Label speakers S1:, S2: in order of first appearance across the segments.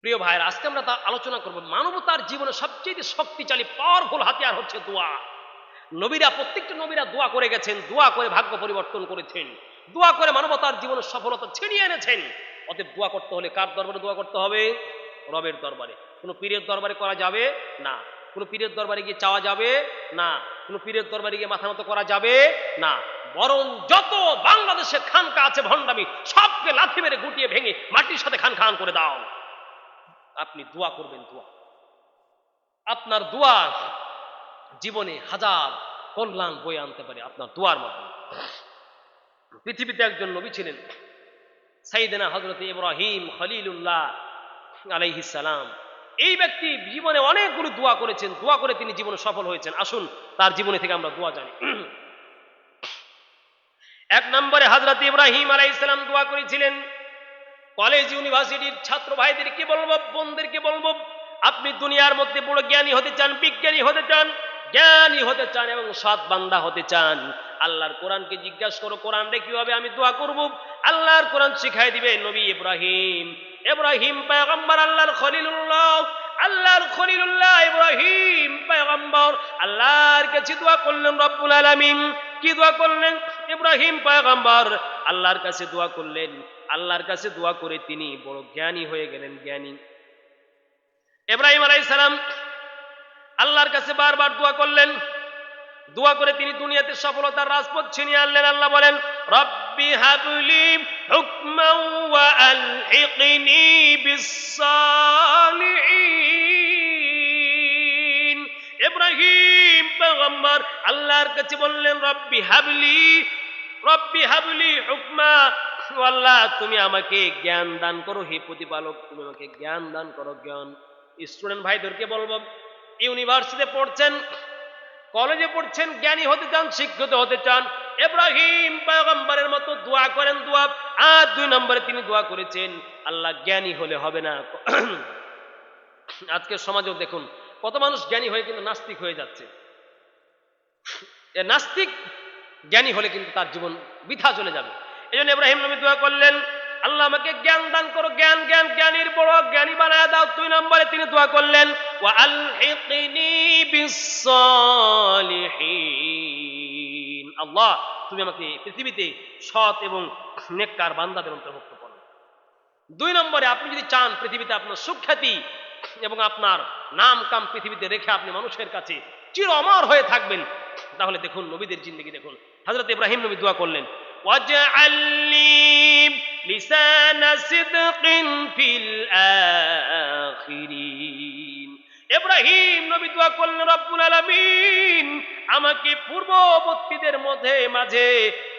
S1: প্রিয় ভাইয়ের, আজকে আমরা তা আলোচনা করব। মানবতার জীবনে সবচেয়ে শক্তিশালী পাওয়ারফুল হাতিয়ার হচ্ছে দোয়া। নবীরা, প্রত্যেকটা নবীরা দোয়া করে গেছেন, দোয়া করে ভাগ্য পরিবর্তন করেছেন। দোয়া করে মানবতার জীবনে সফলতা ছিনিয়ে এনেছেন। অতএব দোয়া করতে হলে কার দরবারে দোয়া করতে হবে? রবের দরবারে। কোনো পীরের দরবারে করা যাবে? না। কোনো পীরের দরবারে গিয়ে চাওয়া যাবে? না। কোনো পীরের দরবারে গিয়ে মাথা মতো করা যাবে? না। বরং যত বাংলাদেশে খানকা আছে ভণ্ডামি, সবকে লাথি মেরে গুটিয়ে ভেঙে মাটির সাথে খান খান করে দাও। আপনি দোয়া করবেন, দোয়া। আপনার দোয়া জীবনে হাজার কল্যাণ বয়ে আনতে পারে আপনার দোয়ার মাধ্যমে। পৃথিবীতে একজন নবী ছিলেন সাইদেনা হজরত ইব্রাহিম খলিলুল্লাহ আলাইহিস সালাম। এই ব্যক্তি জীবনে অনেকগুলো দোয়া করেছেন, দোয়া করে তিনি জীবনে সফল হয়েছেন। আসুন, তার জীবনে থেকে আমরা দোয়া জানি। এক নম্বরে হজরত ইব্রাহিম আলাইসালাম দোয়া করেছিলেন কলেজ, ইউনিভার্সিটির ছাত্র ভাইদেরকে বলব বোনদেরকে বলব? আপনি দুনিয়ার মধ্যে বড় জ্ঞানী হতে চান, বিজ্ঞানী হতে চান, জ্ঞানী হতে চান এবং সৎ বান্দা হতে চান। আল্লাহর কোরআনকে জিজ্ঞাসা করো কোরআনটা কীভাবে আমি দোয়া করব? আল্লাহর কোরআন শিখাই দিবে নবী ইব্রাহিম। ইব্রাহিম পয়গম্বর, আল্লাহর খলিলুল্লাহ আল্লাহর খলিলুল্লাহ ইব্রাহিম পয়গম্বর। আল্লাহর কাছে দোয়া করলেন রব্বুল আলামিন। কি দোয়া করলেন? ইব্রাহিম পয়গম্বর। আল্লাহর কাছে দোয়া করলেন আল্লাহর কাছে দোয়া করে তিনি বড় জ্ঞানী হয়ে গেলেন, জ্ঞানী। ইব্রাহিম আলাইহিস সালাম আল্লাহর কাছে বারবার দোয়া করলেন। দোয়া করে তিনি দুনিয়াতে সফলতার রাজপথ ছিনিয়ে আনলেন। আল্লাহ বলেন, রব্বি হাবলি হুকমান ওয়া বিসসালিহিন। ইব্রাহিম পয়গম্বর আল্লাহর কাছে বললেন, রব্বি হাবলি রব্বি হাবলি হুকমা আল্লাহ তুমি আমাকে জ্ঞান দান করো। হে প্রতিপালক, তুমি আমাকে জ্ঞান দান করো, জ্ঞান। স্টুডেন্ট ভাইদেরকে বলব, ইউনিভার্সিটিতে পড়ছেন, কলেজে পড়ছেন, জ্ঞানী হতে চান, শিক্ষিত হতে চান, এব্রাহিম পয়গম্বরের মতো দোয়া করেন, দোয়া, আর দুই নম্বরে তিনি দোয়া করেছেন, আল্লাহ জ্ঞানী হলে হবে না। আজকের সমাজেও দেখুন, কত মানুষ জ্ঞানী হয়ে কিন্তু নাস্তিক হয়ে যাচ্ছে। নাস্তিক জ্ঞানী হলে কিন্তু তার জীবন বৃথা চলে যাবে। এই জন্য ইব্রাহিম নবী দোয়া করলেন, আল্লাহ আমাকে জ্ঞান দান করো, জ্ঞান জ্ঞান, জ্ঞানীর বড় জ্ঞানী বানায় দাও। দুই নম্বরে তিনি দোয়া করলেন আল্লাহ, তুমি আমাকে পৃথিবীতে সৎ এবং নেককার বান্দাদের অন্তর্ভুক্ত করো। দুই নম্বরে, আপনি যদি চান পৃথিবীতে আপনার সুখ্যাতি এবং আপনার নাম কাম পৃথিবীতে রেখে আপনি মানুষের কাছে চির অমর হয়ে থাকবেন, তাহলে দেখুন, নবীদের জিন্দগি দেখুন। হজরত ইব্রাহিম নবী দোয়া করলেন واجعل لي لسان صدق في الآخرين ইব্রাহিম নবী দোয়া করলেন রব্বুল আলামিন আমাকে পূর্ববর্তীদের মধ্যে মাঝে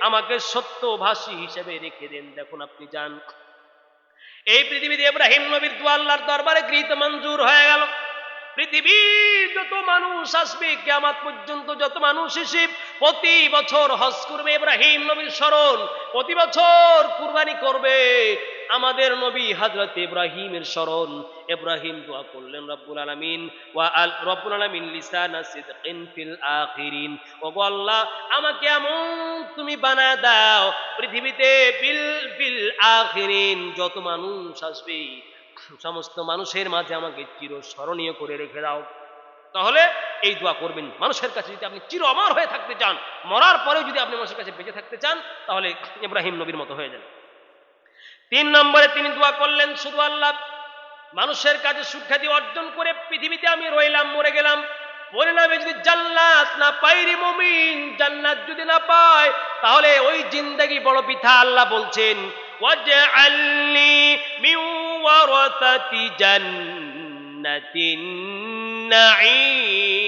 S1: আমাকে সত্যভাষী হিসেবে রেখে দেন দেখুন আপনি যান এই পৃথিবীতে ইব্রাহিম নবীর দোয়া আল্লাহর দরবারে গৃহীত মঞ্জুর হয়ে গেল পৃথিবীর যত মানুষ আসবে পর্যন্ত যত মানুষ প্রতি বছর হজ করবে ইব্রাহিম নবীর স্মরণ, প্রতি বছর কুরবানি করবে আমাদের নবী হযরত ইব্রাহিমের স্মরণ। দোয়া করলেন, রব্বুল আলামিন, ওয়া আল রব্বুল আলামিন ও আল্লাহ, আমাকে এমন তুমি বানায় দাও, পৃথিবীতে বিল বিল আখিরিন, যত মানুষ আসবে সমস্ত মানুষের মাঝে আমাকে চির স্মরণীয় করে রেখে দাও। তাহলে এই দোয়া করবেন মানুষের কাছে যদি আপনি চির অমর হয়ে থাকতে চান, মরার পরেও যদি আপনি মানুষের কাছে বেঁচে থাকতে চান, তাহলে ইব্রাহিম নবীর মতো হয়ে যান। তিন নম্বরে তিনি দোয়া করলেন, শুধু আল্লাহ, মানুষের কাছে সুখ্যাতি অর্জন করে পৃথিবীতে আমি রইলাম, মরে গেলাম। পরিণামে যদি জান্নাত না পাইরি মমিন, জান্নাত যদি না পায় তাহলে ওই জিন্দেগি বড় পিঠা আল্লাহ বলছেন ওয়াজআলনি মিন ওয়ারাসাতি জান্নাতিন নাঈম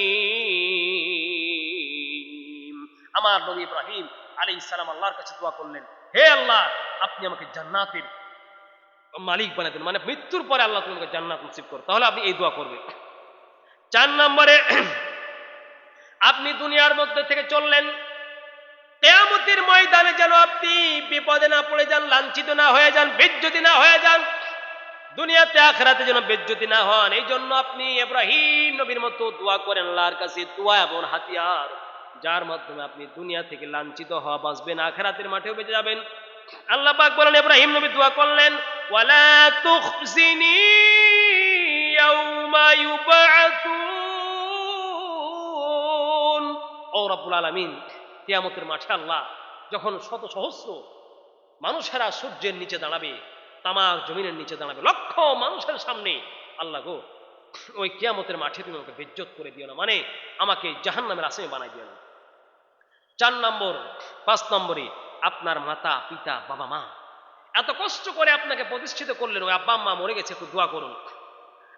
S1: আমার নবী ইব্রাহিম আলাইহিস সালাম আল্লাহর কাছে দোয়া করলেন, হে আল্লাহ, আপনি আমাকে জান্নাতের মালিক বানাতেন মানে মৃত্যুর পরে আল্লাহ তোমাকে জান্নাত নসিব করো তাহলে আপনি এই দোয়া করবেন। চার নম্বরে, আপনি দুনিয়ার মধ্যে থেকে চললেন কেয়ামতের ময়দানে যেন আপনি বিপদে না পড়ে যান, লাঞ্ছিত না হয়ে যান বিদ্যুতি না হয়ে যান, দুনিয়াতে আখরাতে যেন বিদ্যুতি না হন। এই জন্য আপনি এব্রাহিম নবীর মতো দোয়া করেন, আল্লাহর কাছে দোয়া এবং হাতিয়ার, যার মাধ্যমে আপনি দুনিয়া থেকে লাঞ্ছিত হওয়া বাঁচবেন, আখরাতের মাঠেও বেঁচে যাবেন। আল্লাহ পাক বলেন, এব্রাহিম নবী দোয়া করলেন, ওয়ালা তুখজিনি ইয়াউমা ইউবাআতুন। ও রব্বুল আলামিন কিয়ামতের মাঠে আল্লাহ যখন শত সহস্র মানুষেরা সূর্যের নিচে দাঁড়াবে তামার জমিনের নিচে দাঁড়াবে, লক্ষ মানুষের সামনে, আল্লাহ গো, ওই কিয়ামতের মাঠে তুমি আমাকে বেজ্জত করে দিও না। মানে আমাকে জাহান নামের আসামি বানাই দিও না। চার নম্বর, পাঁচ নম্বরে, আপনার মাতা, পিতা, বাবা, মা, এত কষ্ট করে আপনাকে প্রতিষ্ঠিত করলেন, ওই আব্বা, আম্মা মরে গেছে, একটু দোয়া করুন।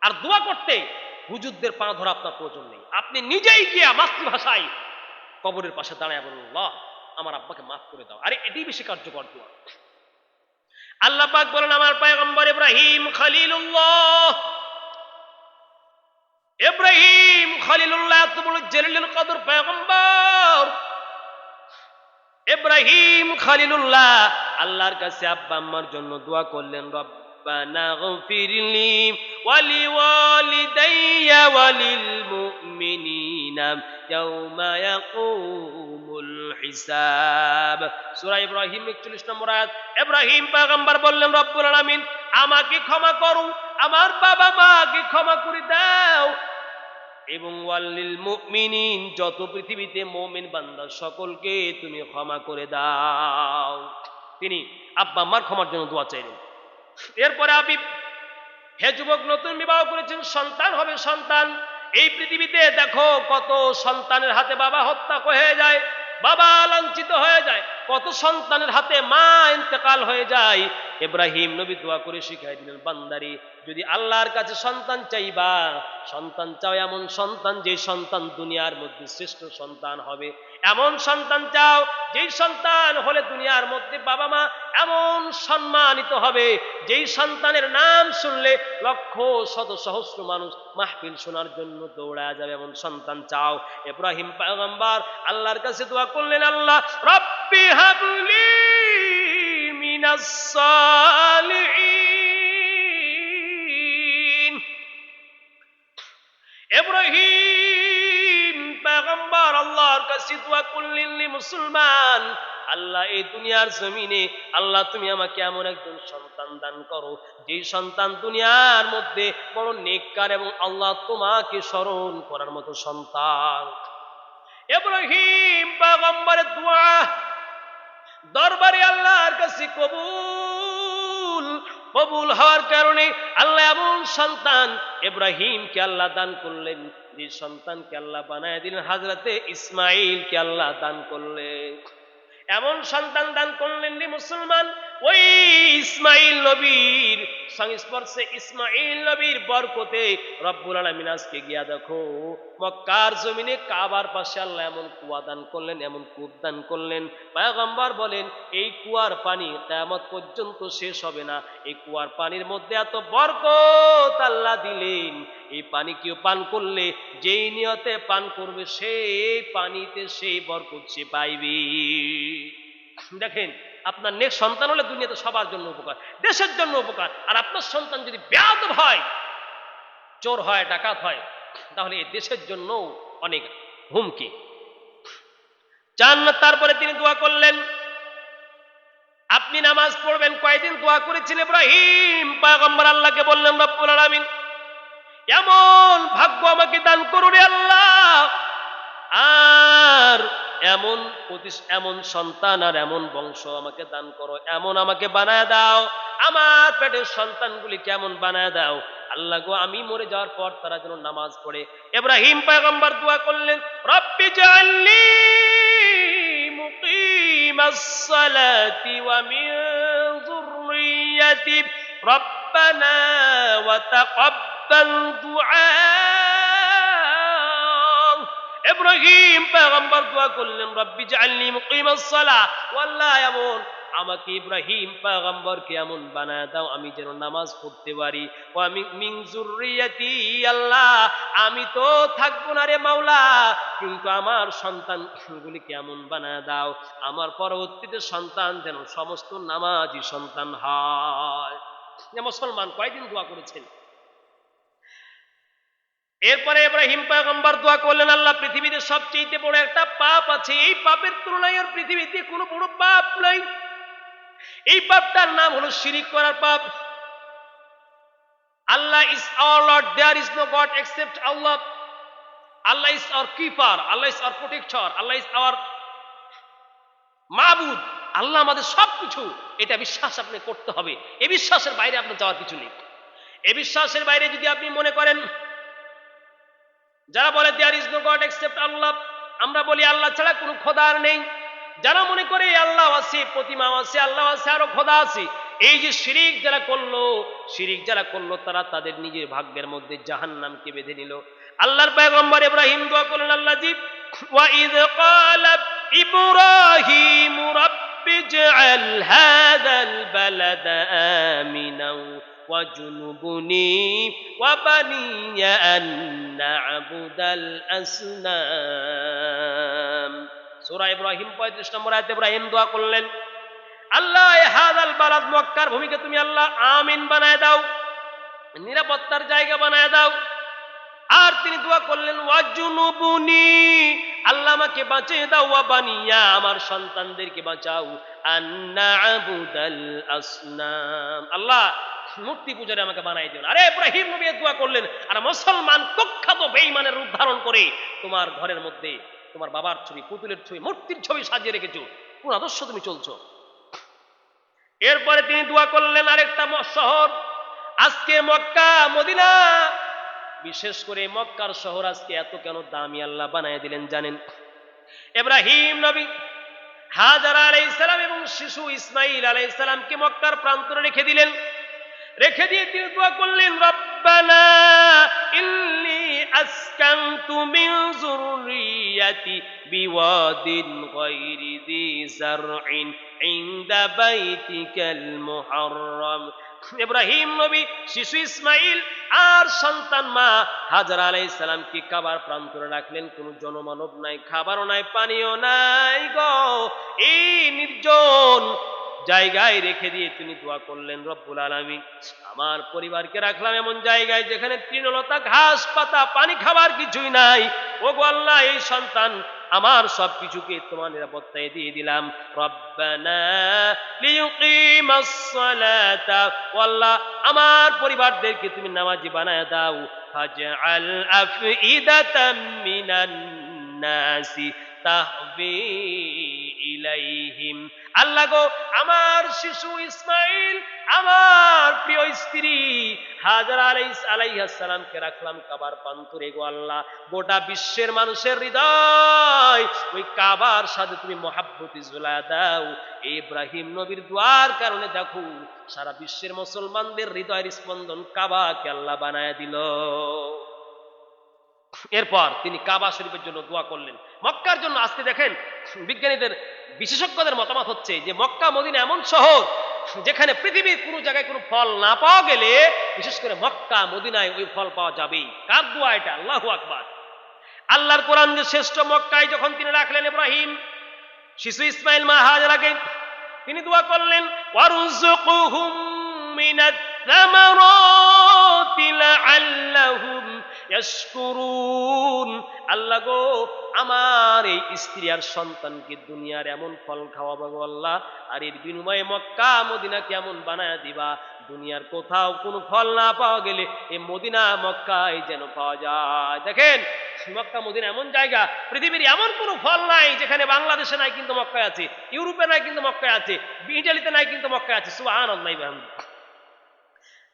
S1: আর দোয়া করতে হুজুরদের পা ধরা আপনার প্রয়োজন নেই। আপনি নিজেই গিয়া মাতৃভাষায় কবরের পাশে দাঁড়ায় বলুন আল্লাহ, আমার আব্বাকে মাফ করে দাও। আরে, এটাই বেশি কার্যকর দোয়া। আল্লাহ পাক বলেন, আমার পয়গম্বর ইব্রাহিম খলিলুল্লাহ ইব্রাহিম খলিলুল্লাহ বড় জলিলুল কদর পয়গম্বর, ইব্রাহিম খলিলুল্লাহ, আল্লাহর কাছে আব্বা আম্মার জন্য দোয়া করলেন রব্বানা গফিরলি ওয়ালি ওয়ালিদাইয়া ওয়ালিল মুমিনিনা ইয়াউমা ইয়াকুমুল হিসাব সূরা ইব্রাহিম 41 নম্বর আয়াত। ইব্রাহিম পয়গম্বর বললেন, রব্বুল আলামিন, আমাকে ক্ষমা করো, আমার বাবা মাকে ক্ষমা করে দাও এবং ওয়াল্লিল মুমিনিন যত পৃথিবীতে মুমিন বান্দা, সকলকে তুমি ক্ষমা করে দাও। তিনি আব্বা আম্মার ক্ষমার জন্য দোয়া চাইলেন। এরপরে আবিব হে যুবক, নতুন বিবাহ করেছেন, সন্তান হবে সন্তান। এই পৃথিবীতে দেখো কত সন্তানের হাতে বাবা হত্যা হয়ে যায়, বাবা লাঞ্ছিত হয়ে যায়, কত সন্তানের হাতে মা ইন্তেকাল হয়ে যায়। ইব্রাহিম নবী দোয়া করে শিখাই দিলেন, বান্দারি, যদি আল্লাহর কাছে সন্তান চাইবা, সন্তান চাও এমন সন্তান যে সন্তান দুনিয়ার মধ্যে শ্রেষ্ঠ সন্তান হবে। এমন সন্তান চাও যেই সন্তান হলে দুনিয়ার মধ্যে বাবা মা এমন সম্মানিত হবে, যেই সন্তানের নাম শুনলে লক্ষ শত সহস্র মানুষ মাহফিল শোনার জন্য দৌড়া যাবে, এমন সন্তান চাও। ইব্রাহিম পয়গম্বর আল্লাহর কাছে দোয়া করলেন, আল্লাহ, রব্বি হাবলি মিনাস সালিহিন। ইব্রাহিম আল্লাহর কাছে দোয়া করলেন মুসলমান আল্লাহ, এই দুনিয়ার জমিনে আল্লাহ, তুমি আমাকে এমন একজন সন্তান দান করো, যেই সন্তান দুনিয়ার মধ্যে বড় নেককার এবং আল্লাহ তোমাকে স্মরণ করার মতো সন্তান। ইব্রাহিম পয়গম্বরের দোয়া, দরবারে আল্লাহর কাছে কবুল কবুল হওয়ার কারণে আল্লাহ এমন সন্তান ইব্রাহিমকে আল্লাহ দান করলেন, যে সন্তানকে আল্লাহ বানায় দিলেন, হাজরাতে ইসমাইলকে আল্লাহ দান করলেন। এমন সন্তান দান করলেন রে মুসলমান। ওই ইসমাইল নবীর সংস্পর্শে ইসমাইল নবীর বরকতে রব্বুল আলামিন আজকে গিয়া দেখো, মক্কার জমিনে কাবার পাশে আল্লাহ এমন কুয়া দান করলেন, এমন কূপ দান করলেন। পয়গম্বর বলেন, এই কুয়ার পানি কিয়ামত পর্যন্ত শেষ হবে না। এই কুয়ার পানির মধ্যে এত বরকত আল্লাহ দিলেন। এই পানি কেউ পান করলে, যেই নিয়তে পান করবে, সেই পানিতে সেই বরকত সে পাইবে। দেখেন আপনার নেক্সট সন্তান হলে দুনিয়াতে সবার জন্য উপকার, দেশের জন্য উপকার। আর আপনার সন্তান যদি ব্যাধ হয়, চোর হয়, ডাকাত হয়, তাহলে এই দেশের জন্য অনেক হুমকি। চান না, তারপরে তিনি দোয়া করলেন। আপনি নামাজ পড়বেন কয়েকদিন দোয়া করেছেন ইব্রাহিম? পয়গম্বর আল্লাহকে বললেন, রব্বুল আলামিন, এমন ভাগ্য আমাকে দান করুন আল্লাহ। আর এমন এমন সন্তান আর এমন বংশ আমাকে দান করো, এমন আমাকে বানায় দাও। আমার পেটের সন্তানগুলি কেমন বানায় দাও। আল্লাহ গো, আমি মরে যাওয়ার পর তারা যেন নামাজ পড়ে। ইব্রাহিম পয়গম্বর দোয়া করলেন, রব্বি জাআলনি মুকিমাস সালাতি ওয়া মিন যুররিয়্যাতি রব্বানা ওয়া তাকাব্বাল দুআ ইব্রাহিম পয়গম্বর দোয়া করলেন, রব্বি জাআলনি মুকিমাস সালাহ ওয়াল্লাহ, এমন, আমাকে ইব্রাহিম পয়গম্বরকে এমন বানায় দাও, আমি যেন নামাজ পড়তে পারি। ও আমি যুররিয়াতি আল্লাহ, আমি তো থাকব না রে মাওলা, কিন্তু আমার সন্তানগুলিকে এমন বানায় দাও, আমার পরবর্তীতে সন্তান যেন সমস্ত নামাজি সন্তান হয়। মুসলমান কয়দিন দোয়া করেছেন? এরপরে ইব্রাহিম পয়গম্বর দোয়া করলেন, আল্লাহ পৃথিবীতে সবচেয়ে বড় একটা পাপ আছে এই পাপের তুলনায় আর পৃথিবীতে কোনো বড় পাপ নাই এই পাপটার নাম হলো শিরিক করার পাপ Allah is our Lord. There is no God except Allah Allah is our keeper. Allah is our protector. Allah is our মাবুদ আল্লাহ আমাদের সব কিছু এটা বিশ্বাস আপনি করতে হবে এ বিশ্বাসের বাইরে আপনার যাওয়ার কিছু নেই এ বিশ্বাসের বাইরে যদি আপনি মনে করেন যারা বলে there is no god except Allah আমরা বলি আল্লাহ ছাড়া কোনো খোদার নেই যারা মনে করে আল্লাহ আছে প্রতিমা আছে আল্লাহ আছে আরো খোদা আছে এই যে শিরিক যারা করলো শিরিক যারা করলো তারা তাদের নিজের ভাগ্যের মধ্যে জাহান্নামকে বেঁধে নিল আল্লাহর পয়গম্বর ইব্রাহিম দোয়া করলেন আল্লাহ জি وإذ قال إبراهيم رب اجعل هذا البلد آمنا واجنبني وبني أن نعبد الأصنام সূরা ইব্রাহিম 35 নম্বর আয়াতে ইব্রাহিম দোয়া করলেন আল্লাহ এ হাদাল বালাদ মক্কার ভূমিকে তুমি আল্লাহ আমিন বানায় দাও নিরাপত্তার জায়গা বানায় দাও আর তিনি দোয়া করলেন ওয়াজুনুবুনি আল্লাহ আমাকে বাঁচিয়ে দাও ওয়া বানিয়া আমার সন্তানদেরকে বাঁচাও আন্না আবুদাল আসনাম আল্লাহ মূর্তি পূজারে আমাকে বানাই দিও। আরে ইব্রাহিম নবী দোয়া করলেন, আর মুসলমান কুখ্যাত বেঈমানের রূপ ধারণ করে তোমার ঘরের মধ্যে তোমার বাবার ছবি, পুতুলের ছবি, মূর্তির ছবি সাজিয়ে রেখেছো। কোন আদর্শ তুমি চলছো? এরপরে তিনি দোয়া করলেন আরেকটা শহর, আজকে মক্কা, মদিনা। বিশেষ করে মক্কার শহর আজকে এত কেন দামি আল্লাহ বানায় দিলেন জানেন? এব্রাহিম নবী হাজার আলাইহিস সালাম এবং শিশু ইসমাইল আলাইহিস সালামকে মক্কার প্রান্তরে রেখে দিলেন। রেখে দিয়ে তিনি দোয়া করলেন, রব্বানা ইন্নি আসকানতু মিন যুররিয়াতি বিওয়াদিন গায়রি যি জারইন ইনদা বাইতিকাল মুহাররম। ইব্রাহিম নবী, শিশু ইসমাইল আর সন্তান মা হাজার আলাই সালামকে কাবার প্রান্তরে রাখলেন। কোনো জনমানব নাই, খাবারও নাই, পানিও নাই গো। এই নির্জন জায়গায় রেখে দিয়ে তিনি দোয়া করলেন, রব্বুল আলামিন, আমার পরিবারকে রাখলাম এমন জায়গায় যেখানে তৃণলতা, ঘাস পাতা, পানি খাবার কিছুই নাই। ও গো আল্লাহ, এই সন্তান আমার সব কিছুকে তোমার নিরাপত্তায় দিয়ে দিলাম। আল্লাহ, আমার পরিবারদেরকে তুমি নামাজি বানায় দাও। ফাজআল ইলাইহিম। আল্লাহ গো, আমার শিশু ইসমাইল, আমার প্রিয় স্ত্রী, হাজার আলাইহাসালামকে রাখলাম কাবার পান্তরে গো আল্লাহ। গোটা বিশ্বের মানুষের হৃদয় ওই কাবার সাথে তুমি মহাব্বতি ঝুলা দাও। ইব্রাহিম নবীর দোয়ার কারণে দেখো, সারা বিশ্বের মুসলমানদের হৃদয়ের স্পন্দন কাবাকে আল্লাহ বানায় দিল। এরপর তিনি কাবা শরীফের জন্য দোয়া করলেন। মক্কার জন্য আজকে দেখেন, বিজ্ঞানীদের, বিশেষজ্ঞদের মতামত হচ্ছে যে মক্কা, মদিনা এমন শহর যেখানে পৃথিবীর কোনো জায়গায় কোনো ফল না পাওয়া গেলে বিশেষ করে মক্কা, মদিনায় ওই ফল পাওয়া যাবেই। কার দোয়া এটা? আল্লাহ আকবার। আল্লাহর কোরআন যে শ্রেষ্ঠ মক্কায় যখন তিনি রাখলেন ইব্রাহিম, শিশু ইসমাইল মা হাজারাকে তিনি দোয়া করলেন ইয়াশকুরুন আল্লাহ গো, আমার এই স্ত্রী আর সন্তানকে দুনিয়ার এমন ফল খাওয়াবো গো আল্লাহ, আর এর বিনিময়ে মক্কা মদিনা কেমন বানায় দিবা। দুনিয়ার কোথাও কোনো ফল না পাওয়া গেলে এই মদিনা মক্কায় যেন পাওয়া যায়। দেখেন মক্কা, মদিনা এমন জায়গা, পৃথিবীর এমন কোনো ফল নাই যেখানে বাংলাদেশে নাই কিন্তু মক্কায় আছে, ইউরোপে নাই কিন্তু মক্কায় আছে ইটালিতে নাই কিন্তু মক্কায় আছে। সুবহান আল্লাহ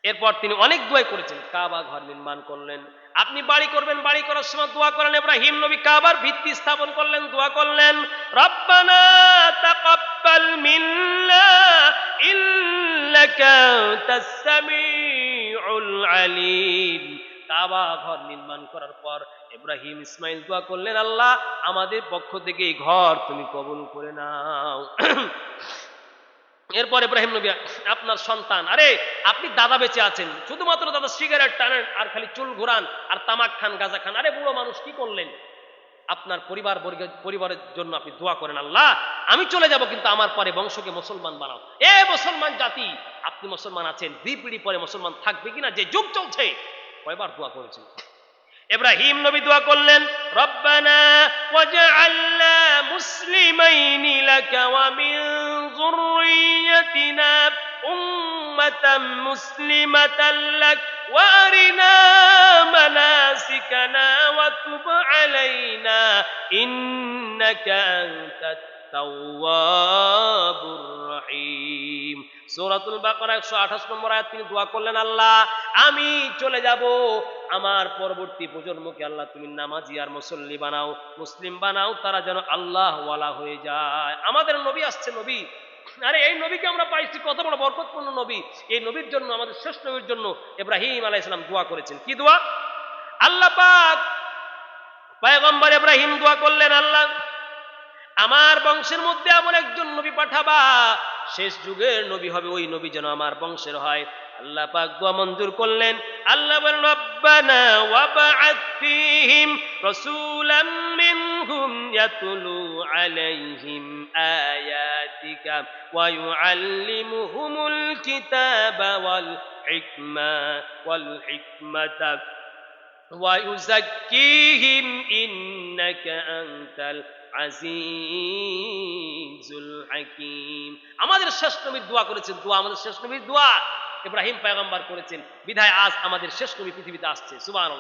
S1: এরপর তিনি অনেক দোয়া করেছেন। কাবা ঘর নির্মাণ করলেন। আপনি বাড়ি করবেন, বাড়ি করার সময় দোয়া করেন। ইব্রাহিম নবী কাবার ভিত্তি স্থাপন করলেন, দোয়া করলেন, রব্বানা তাকাব্বাল মিন্না, ইন্নাকা আনতাস সামিউল আলিম। কাবা ঘর নির্মাণ করার পর ইব্রাহিম ইসমাইল দোয়া করলেন, আল্লাহ, আমাদের পক্ষ থেকে এই ঘর তুমি কবুল করে নাও। এরপর ইব্রাহিম নবী আপনার সন্তান। আরে, আপনি দাদা বেঁচে আছেন। শুধুমাত্র দাদা সিগারেট টানেন আর খালি চুল ঘোরান আর তামাক খান, গাঁজা খান। আরে, বুড়ো মানুষ, কি করলেন? আপনার পরিবার পরিবারের জন্য আপনি দোয়া করেন, আল্লাহ, আমি চলে যাব, কিন্তু আমার পরে বংশকে মুসলমান বানাও। এ মুসলমান জাতি, আপনি মুসলমান আছেন, দুই পিড়ি পরে মুসলমান থাকবে কিনা? যে যুগ চলছে, কয়বার দোয়া করেছেন? ইব্রাহিম নবী দোয়া করলেন, রব্বানা ওয়াজআলনা مسلمين لك ومن ذريتنا أمة مسلمة لك وأرنا مناسكنا وتب علينا إنك أنت সূরাতুল বাকারা 128 নম্বর আয়াত তিনি দোয়া করলেন, আল্লাহ, আমি চলে যাব। আমার পরবর্তী প্রজন্মকে আল্লাহ তুমি নামাজি আর মুসল্লি বানাও, মুসলিম বানাও, তারা যেন আল্লাহ ওয়ালা হয়ে যায়। আমাদের নবী আসছে নবী। আরে, এই নবীকে আমরা পাইছি কত বড় বরকতপূর্ণ নবী। এই নবীর জন্য, আমাদের শেষ নবীর জন্য ইব্রাহিম আলাইহিস সালাম দোয়া করেছেন। কি দোয়া? আল্লাহ পাক, পয়গম্বর ইব্রাহিম দোয়া করলেন, আল্লাহ আমার বংশের মধ্যে এমন একজন নবী পাঠাবা, শেষ যুগের নবী হবে ওই নবী যেন আমার বংশের হয়। আল্লাহ পাক দোয়া মঞ্জুর করলেন। আল্লাহ বলেন, রব্বানা আলাইহিম আয়াতিকা কিতাবা ওয়াল হিকমা ওয়াল হিকমাতা ইন্নাকা আনতাল আজিজুল হাকিম। আমাদের শেষ নবীর দোয়া করেছেন, দোয়া আমাদের শেষ নবীর দোয়া। ইব্রাহিম পয়গম্বর করেছেন। বিধায় আজ আমাদের শেষ নবী পৃথিবীতে আসছে। সুবান